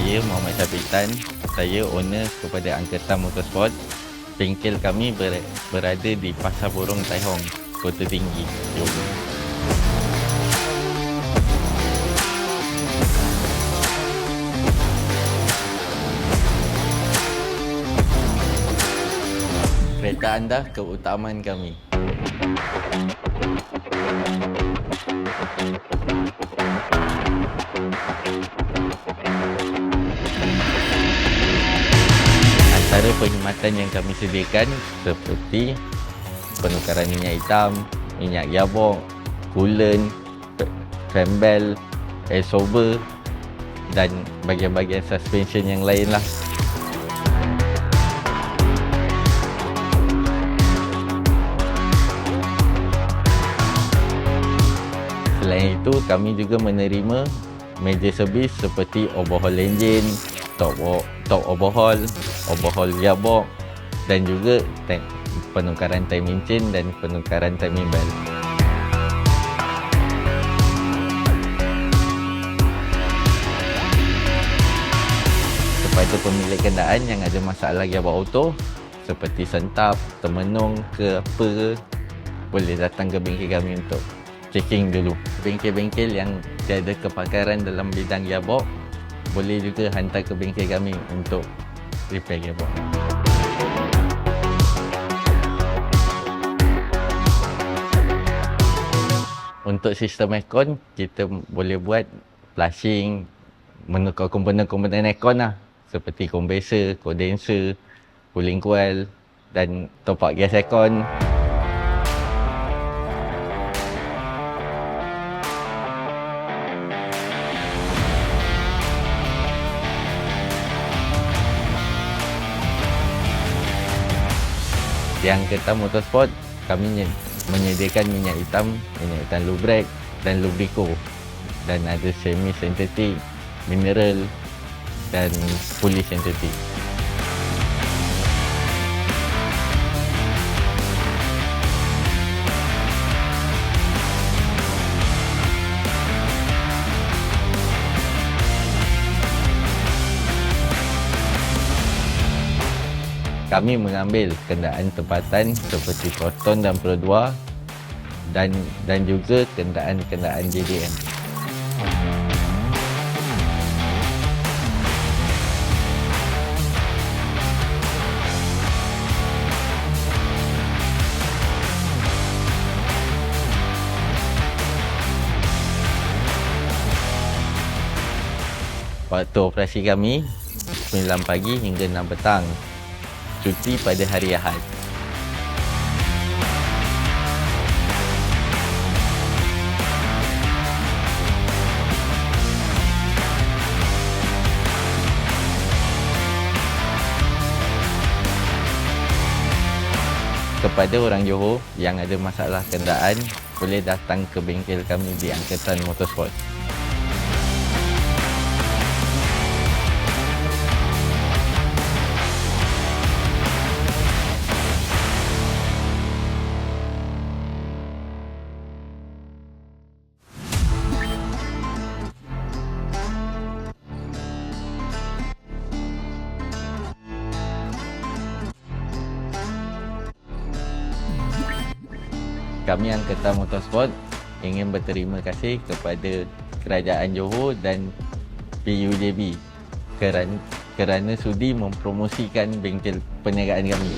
Saya Muhammad Syafiq Saya owner kepada Angkatan Motorsport. Bengkel kami ber- berada di Pasar Borong Tai Hong, Kota Tinggi, Johor. Kereta anda keutamaan kami. Antara perkhidmatan yang kami sediakan seperti penukaran minyak hitam, minyak gearbox, coolant, f- fan belt, air sober dan bahagian-bahagian suspension yang lain lah. Selain itu, kami juga menerima meja servis seperti overhaul enjin, top, o- top overhaul, overhaul gearbox dan juga penukaran timing chain dan penukaran timing belt. Kepada pemilik kenderaan yang ada masalah gearbox auto seperti sentap, termenung ke apa boleh datang ke bengkel kami untuk checking dulu. Bengkel-bengkel yang tiada kepakaran dalam bidang gearbox boleh juga hantar ke bengkel kami untuk repair gearbox. Untuk sistem aircon, kita boleh buat flushing, menukar komponen-komponen aircon lah. Seperti kompresor, kondenser, cooling coil dan top up gas aircon. Yang kata motorsport, kami nye- menyediakan minyak hitam, minyak hitam lubrek dan lubriko. Dan ada semi sintetik, mineral dan pulih sintetik. Kami mengambil kenderaan tempatan seperti Proton dan Pro 2 dan dan juga kenderaan-kenderaan JDM. Waktu operasi kami 9 pagi hingga 6 petang. Cuti pada hari Ahad. Kepada orang Johor yang ada masalah kenderaan, boleh datang ke bengkel kami di Angkatan Motorsport. Kami Angkatan Motorsport ingin berterima kasih kepada Kerajaan Johor dan PUJB kerana, kerana sudi mempromosikan bengkel perniagaan kami.